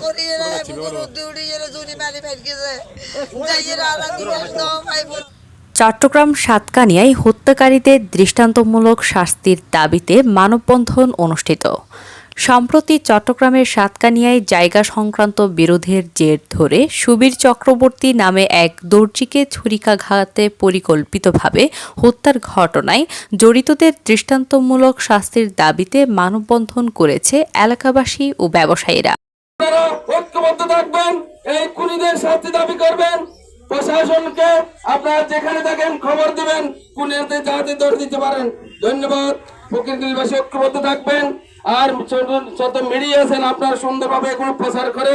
করি জুনি যাই চট্টগ্রাম সাতকানিয়ায় হত্যাকারীদের দৃষ্টান্তমূলক শাস্তির দাবিতে মানববন্ধন অনুষ্ঠিত। সম্প্রতি চট্টগ্রামের সাতকানিয়ায় জায়গা সংক্রান্ত বিরোধের জের ধরে সুবীর চক্রবর্তী নামে এক দর্জিকে ছুরিকাঘাতে পরিকল্পিতভাবে হত্যার ঘটনায় জড়িতদের দৃষ্টান্তমূলক শাস্তির দাবিতে মানববন্ধন করেছে এলাকাবাসী ও ব্যবসায়ীরা। প্রশাসনকে আপনারা যেখানে থাকেন খবর দিবেন যাতে দিতে পারেন। ধন্যবাদ। ঐক্যবদ্ধ থাকবেন। আর যত মিডিয়া আছেন আপনারা সুন্দরভাবে এগুলো প্রচার করে।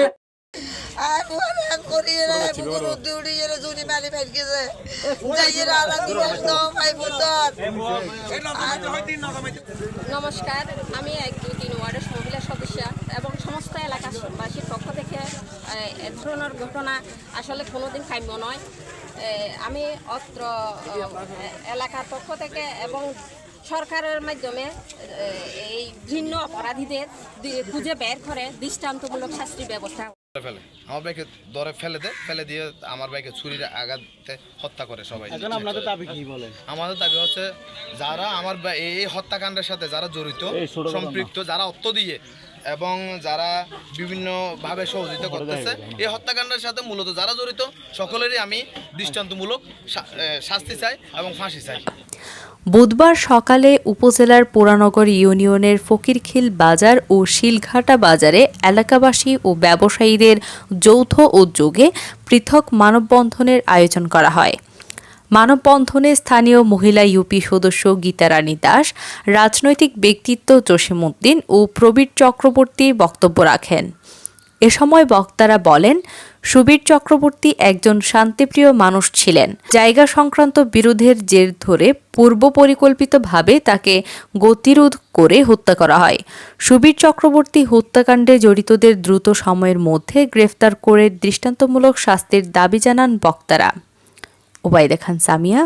নমস্কার, আমি এক দুই তিন ওয়ার্ডের মহিলা সদস্য এবং সমস্ত এলাকাবাসীর পক্ষ থেকে, এ ধরনের ঘটনা আসলে কোনোদিন কাম্য নয়। আমি অত্র এলাকার পক্ষ থেকে এবং সরকারের মাধ্যমে এই ঘৃণ্য অপরাধীদের খুঁজে বের করে দৃষ্টান্তমূলক শাস্তির ব্যবস্থা। ফেলে। আমার বাইকে ধরে ফেলে দেয় ফেলে দিয়ে আমার বাইকে ছুরির আঘাতে হত্যা করে সবাই। এখন আপনাদের দাবি কি বলেন? আমাদের দাবি হচ্ছে যারা আমার এই হত্যাকাণ্ডের সাথে যারা জড়িত সম্পৃক্ত যারা অর্থ দিয়ে এবং যারা বিভিন্ন ভাবে সহযোগিতা করতেছে এই হত্যাকাণ্ডের সাথে মূলত যারা জড়িত সকলেরই আমি দৃষ্টান্তমূলক শাস্তি চাই এবং ফাঁসি চাই। বুধবার সকালে উপজেলার পোড়ানগর ইউনিয়নের ফকিরখিল বাজার ও শিলঘাটা বাজারে এলাকাবাসী ও ব্যবসায়ীদের যৌথ উদ্যোগে পৃথক মানববন্ধনের আয়োজন করা হয়। মানববন্ধনে স্থানীয় মহিলা ইউপি সদস্য গীতারানী দাস, রাজনৈতিক ব্যক্তিত্ব জসিমউদ্দিন ও প্রবীর চক্রবর্তী বক্তব্য রাখেন। এ সময় বক্তারা বলেন, সুবীর চক্রবর্তী একজন শান্তিপ্রিয় মানুষ ছিলেন। জায়গা সংক্রান্ত বিরোধের জের ধরে পূর্ব পরিকল্পিতভাবে তাকে গতিরোধ করে হত্যা করা হয়। সুবীর চক্রবর্তী হত্যাকাণ্ডে জড়িতদের দ্রুত সময়ের মধ্যে গ্রেফতার করে দৃষ্টান্তমূলক শাস্তির দাবি জানান বক্তারা। ওবায়দা খান সামিয়া